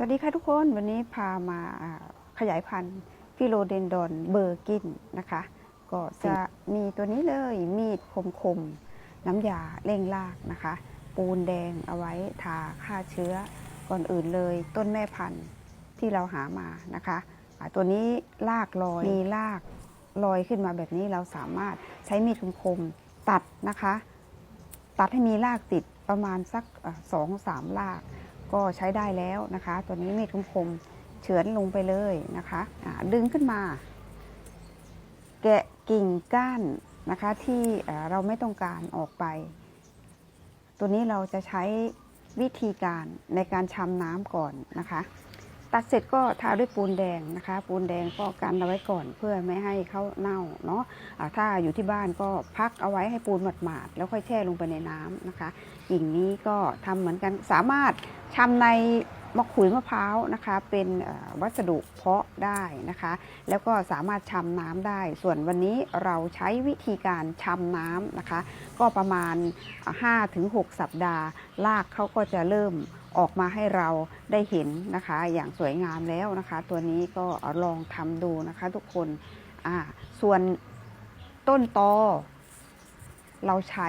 สวัสดีค่ะทุกคนวันนี้พามาขยายพันธุ์ฟิโลเดนดอนเบอร์กินนะคะ ก็จะมีตัวนี้เลยมีดคมๆ น้ำยาเร่งรากนะคะ ปูนแดงเอาไว้ทาฆ่าเชื้อก่อนอื่นเลย ต้นแม่พันธุ์ที่เราหามานะคะตัวนี้รากลอยมีรากลอยขึ้นมาแบบนี้เราสามารถใช้มีดคมๆตัดนะคะ ตัดให้มีรากติดประมาณสักสองสามราก ก็ใช้ได้แล้วนะคะ ตัวนี้มีดคมๆเฉือนลงไปเลยนะคะดึงขึ้นมา แกะกิ่งก้านนะคะที่เอ่เราไม่ต้องการออกไป ตัวนี้เราจะใช้วิธีการในการชำน้ำก่อนนะคะ ตัดเสร็จก็ทาด้วยปูนแดงนะคะ ปูนแดงก็กันเอาไว้ก่อนเพื่อไม่ให้เขาเน่าเนาะอ่าถ้าอยู่ที่บ้านก็พักเอาไว้ให้ปูนหมาดๆแล้วค่อยแช่ลงไปในน้ำนะคะกิ่งนี้ก็ทำเหมือนกันสามารถชำในมะขุยมะพร้าวนะคะ เป็นวัสดุเพาะได้นะคะ แล้วก็สามารถชำน้ำได้ ส่วนวันนี้เราใช้วิธีการชำน้ำนะคะ ก็ประมาณ 5-6 สัปดาห์รากเขาก็จะเริ่มออกมาให้เราได้เห็นนะคะ อย่างสวยงามแล้วนะคะ ตัวนี้ก็ลองทำดูนะคะทุกคนส่วนต้นตอเราใช้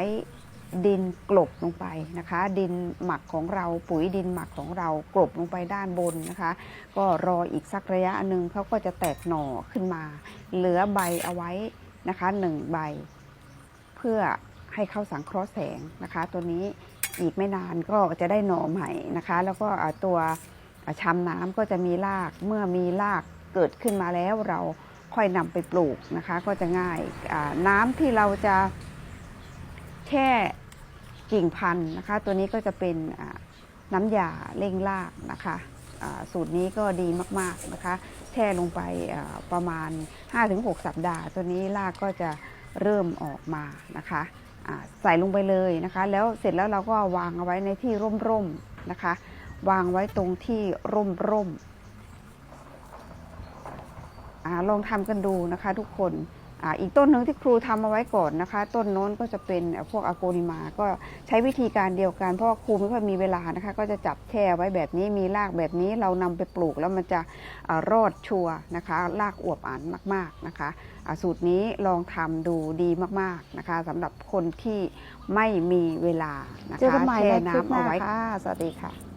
ดินกลบลงไปนะคะ ดินหมักของเราปุ๋ยดินหมักของเรากลบลงไปด้านบนนะคะ ก็รออีกสักระยะหนึ่งเขาก็จะแตกหน่อขึ้นมา เหลือใบเอาไว้นะคะหนึ่งใบ เพื่อให้เข้าสังเคราะห์แสงนะคะ ตัวนี้อีกไม่นานก็จะได้หน่อใหม่นะคะ แล้วก็ตัวอ่าน้ำก็จะมีรากเมื่อมีรากเกิดขึ้นมาแล้วเราค่อยนำไปปลูกนะคะ ก็จะง่ายน้ำที่เราจะ แช่กิ่งพันธุ์นะคะ ตัวนี้ก็จะเป็นน้ำยาเร่งรากนะคะสูตรนี้ก็ดีมากๆนะคะแช่ลงไปประมาณ 5-6 สัปดาห์ ตัวนี้รากก็จะเริ่มออกมานะคะใส่ลงไปเลยนะคะ แล้วเสร็จแล้วเราก็วางเอาไว้ในที่ร่มๆนะคะ วางไว้ตรงที่ร่มๆอลองทำกันดูนะคะทุกคน อ่าอีกต้นหนึ่งที่ครูทำเอาไว้ก่อนนะคะ ต้นโน้นก็จะเป็นเอ่อพวกอะโกนิมา ก็ใช้วิธีการเดียวกัน เพราะว่าครูไม่ค่อยมีเวลานะคะ ก็จะจับแช่ไว้แบบนี้มีรากแบบนี้เรานำไปปลูกแล้วมันจะอารอดชัวร์นะคะรากอวบอันมากๆนะคะอ่าสูตรนี้ลองทำดูดีมากๆนะคะสำหรับคนที่ไม่มีเวลานะคะเจอกันใหม่แช่ในคลิปน้ำหน้าเอาไว้ค่ะสวัสดีค่ะ